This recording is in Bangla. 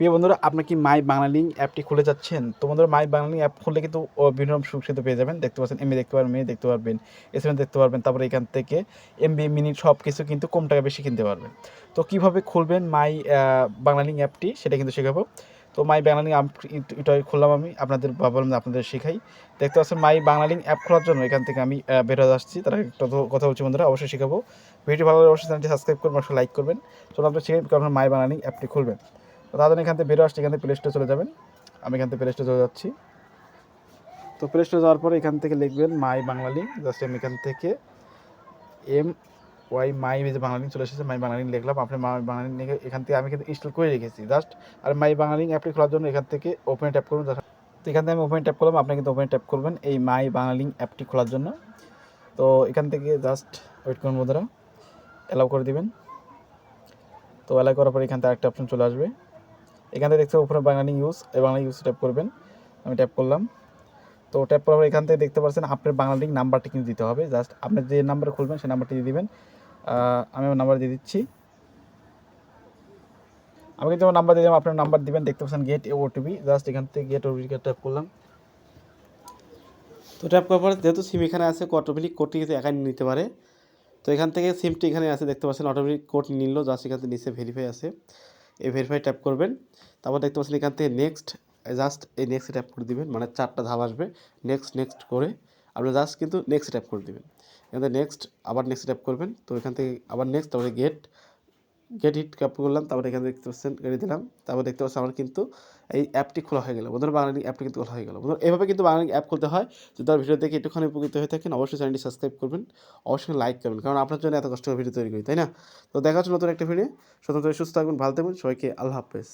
প্রিয় বন্ধুরা আপনি কি মাই বাংলালিং অ্যাপটি খুলে যাচ্ছেন? তো বন্ধুরা মাই বাংলালিং অ্যাপ খুললে কিন্তু বিভিন্ন সুযোগ সুবিধা পেয়ে যাবেন। দেখতে পাচ্ছেন এমবি দেখতে পারবেন মেয়ে দেখতে পারবেন এসএমএস দেখতে পারবেন, তারপরে এখান থেকে এমবি মিনিট সব কিছু কিন্তু কম টাকা বেশি কিনতে পারবেন। তো কীভাবে খুলবেন মাই বাংলালিং অ্যাপটি, সেটা কিন্তু শেখাবো। তো মাই বাংলালিং এটা খুললাম আমি, আপনাদের বললাম আপনাদের শেখাই। দেখতে পাচ্ছেন মাই বাংলালিং অ্যাপ খোলার জন্য এখান থেকে আমি বের হয়ে আসছি। তারা একটা কথা বলছি বন্ধুরা, অবশ্যই শেখাবো। ভিডিও ভালো লাগলে অবশ্যই চ্যানেলটি সাবস্ক্রাইব করবেন, অবশ্যই লাইক করবেন। চলো আপনার শিখাই আপনার মাই বাংলালিং অ্যাপটি খুলবেন? তো তাদের এখান থেকে বেরো আসছে এখান থেকে প্লে স্টোরে চলে যাবেন আমি এখান থেকে প্লে স্টোরে চলে যাচ্ছি তো প্লে স্টোরে যাওয়ার পরে এখান থেকে লিখবেন মাই বাংলালিং জাস্ট আমি এখান থেকে এম ওয়াই মাই যে বাংলালিং চলে এসেছে মাই বাংলালিং লিখলাম আপনি মাই বাংলালিং এখান থেকে আমি কিন্তু ইনস্টল করে রেখেছি জাস্ট আর মাই বাংলালিং অ্যাপটি খোলার জন্য এখান থেকে ওপেন ট্যাপ করুন তো এখান থেকে আমি ওপেন ট্যাপ করলাম আপনি কিন্তু ওপেন ট্যাপ করবেন এই মাই বাংলালিং অ্যাপটি খোলার জন্য তো এখান থেকে জাস্ট ওয়েট করুন বন্ধুরা অ্যালাউ করে দিবেন তো অ্যালাউ করার পর এখান থেকে একটা অপশন চলে আসবে এখান থেকে দেখতে উপরে বাংলালিং ইউজ এই বাংলা ইউজ ট্যাপ করবেন। আমি ট্যাপ করলাম। তো ট্যাপ করার পর এখান থেকে দেখতে পাচ্ছেন আপনার বাংলালিং নাম্বারটি কিন্তু দিতে হবে। জাস্ট আপনি যে নাম্বার খুলবেন সেই নাম্বারটি দিয়ে দেবেন। আমি আমার নাম্বার দিয়ে দিচ্ছি। আমি কিন্তু আমার নাম্বার দিয়ে আপনার নাম্বার দিবেন। দেখতে পাচ্ছেন গেট ওটিপি জাস্ট এখান থেকে গেট ওটিপি ট্যাপ করলাম। তো ট্যাপ করার পরে যেহেতু সিম এখানে আছে অটোমেটিক কোডটি কিন্তু একাই নিতে পারে। তো এখান থেকে সিমটি এখানে আছে, দেখতে পাচ্ছেন অটোমেটিক কোড নিল। জাস্ট এখান থেকে নিচে ভেরিফাই আছে। এই ভেরিফাই ট্যাপ করবেন। তারপর দেখতে পাচ্ছেন এখান থেকে নেক্সট জাস্ট এই নেক্সট ট্যাপ করে দিবেন। মানে চারটা ধাপ আসবে। নেক্সট নেক্সট করে আপনি জাস্ট কিন্তু নেক্সট ট্যাপ করে দিবেন। এখান থেকে নেক্সট আবার নেক্সট ট্যাপ করবেন। তো এখান থেকে আবার নেক্সট তারপরে গেট গেট হিট ক্যাপ করলাম, তারপর এখানে দেখতে পাচ্ছেন গেড়ে দিলাম, তারপর দেখতে পাচ্ছেন আমার কিন্তু এই অ্যাপটি খোলা হয়ে গেল। বন্ধুরা বাংলালিং অ্যাপটি কিন্তু খোলা হয়ে গেল। বন্ধুরা, এভাবে কিন্তু বাংলালিং অ্যাপ খুলতে হয়। যদি তার ভিডিও দেখে একটুখানি উপকৃত হয়ে থাকেন, অবশ্যই চ্যানেলটি সাবস্ক্রাইব করবেন। অবশ্যই লাইক করবেন, কারণ আপনার জন্য এত কষ্ট ভিডিও তৈরি করি, তাই না? তো দেখা হচ্ছে নতুন একটা ভিডিও। স্বতন্ত্র সুস্থ থাকবেন, ভালো থাকবেন, সবাইকে আল্লাহ হাফেজ।